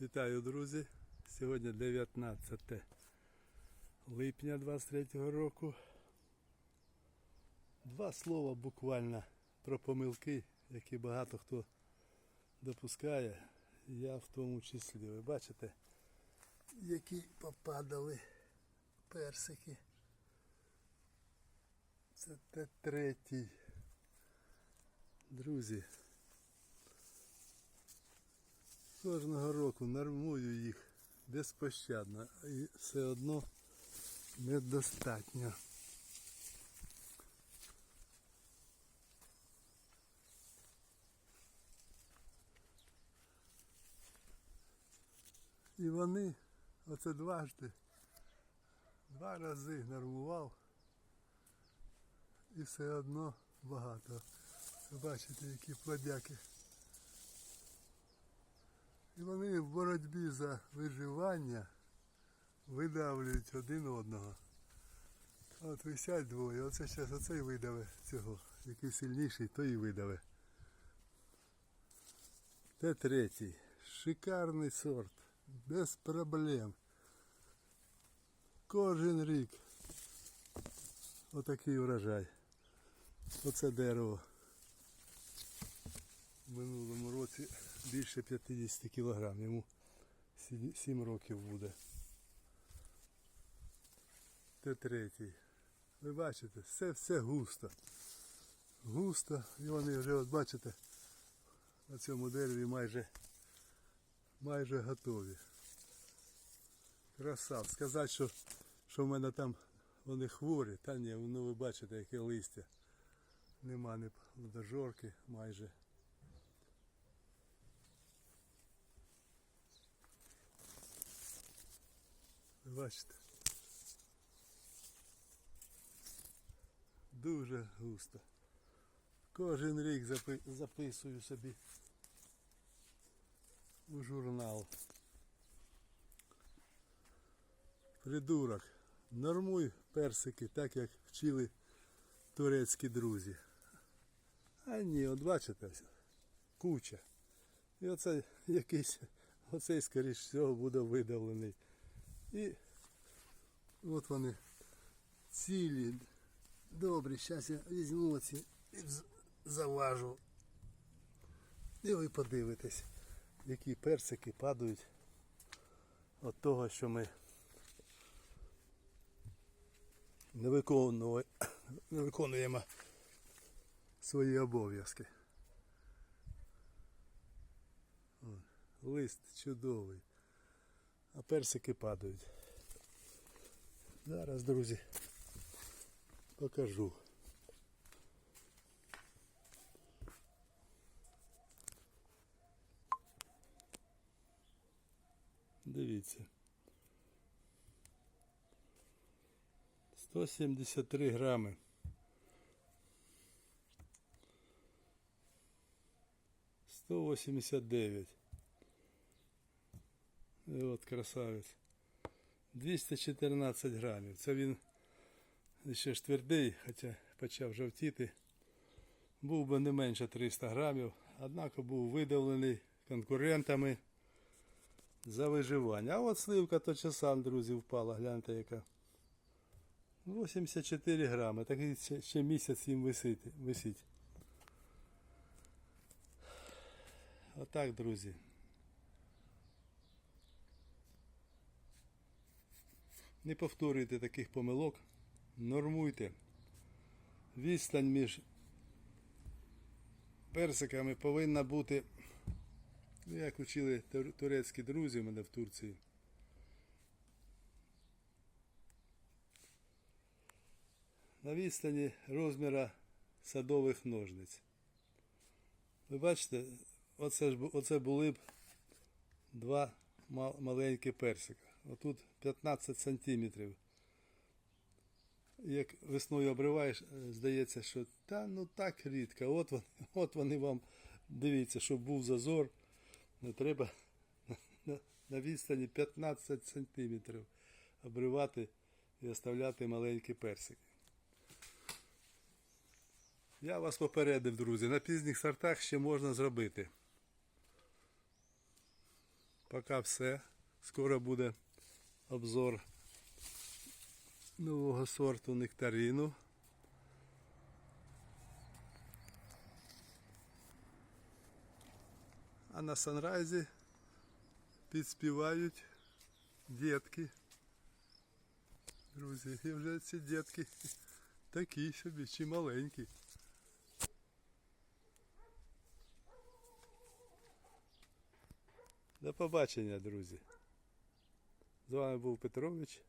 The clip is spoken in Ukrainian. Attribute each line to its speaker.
Speaker 1: Вітаю, друзі! Сьогодні 19 липня 23 року. Два слова буквально про помилки, які багато хто допускає. Я в тому числі. Ви бачите, які попадали персики. Це те третій. Друзі, Кожного року нормую їх безпощадно і все одно недостатньо. І вони оце дважди, два рази нормував і все одно багато. Бачите, які плодяки. І вони в боротьбі за виживання видавлюють один одного. От висять двоє, оце зараз оцей видаве цього. Який сильніший, той і видаве. Те третій. Шикарний сорт. Без проблем. Кожен рік. Отакий врожай. Оце дерево. В минулому році більше 50 кг, йому 7 років буде. Те третій. Ви бачите, все все густо. Густо. І вони вже, от бачите, на цьому дереві майже майже готові. Краса. Сказати, що, що в мене там вони хворі, та ні, ну ви бачите, яке листя. Нема ні плодожорки майже. Бачите? Дуже густо. Кожен рік запи- записую собі у журнал. Придурок. Нормуй персики, так як вчили турецькі друзі. А ні, от бачите, куча. І оце якийсь, оцей, скоріш всього, буде видавлений. І от вони цілі. Добре, зараз я візьму оці і заважу. І ви подивитесь, які персики падають від того, що ми не виконуємо, не виконуємо свої обов'язки. Лист чудовий а персики падають. Зараз, друзі, покажу. Дивіться. 173 грами. Сто восемьдесят девять. І от красавець. 214 грамів. Це він ще ж твердий, хоча почав жовтіти. Був би не менше 300 грамів, однак був видавлений конкурентами за виживання. А от сливка то часам, друзі, впала, гляньте яка. 84 грами, такий ще, ще місяць їм висить. висить. Отак, друзі. Не повторюйте таких помилок, нормуйте. Відстань між персиками повинна бути, ну, як учили турецькі друзі у мене в Турції. На відстані розміра садових ножниць. Ви бачите, оце, ж, оце були б два маленькі персика. Отут 15 сантиметрів. Як весною обриваєш, е, здається, що та ну так рідко. От вони, от вони вам дивіться, щоб був зазор. Не треба на, відстані 15 сантиметрів обривати і оставляти маленькі персики. Я вас попередив, друзі, на пізніх сортах ще можна зробити. Поки все. Скоро буде обзор нового сорту нектарину. А на санрайзі підспівають дітки. Друзі, і вже ці дітки такі собі, чи маленькі. До побачення, друзі. З вами був Петрович.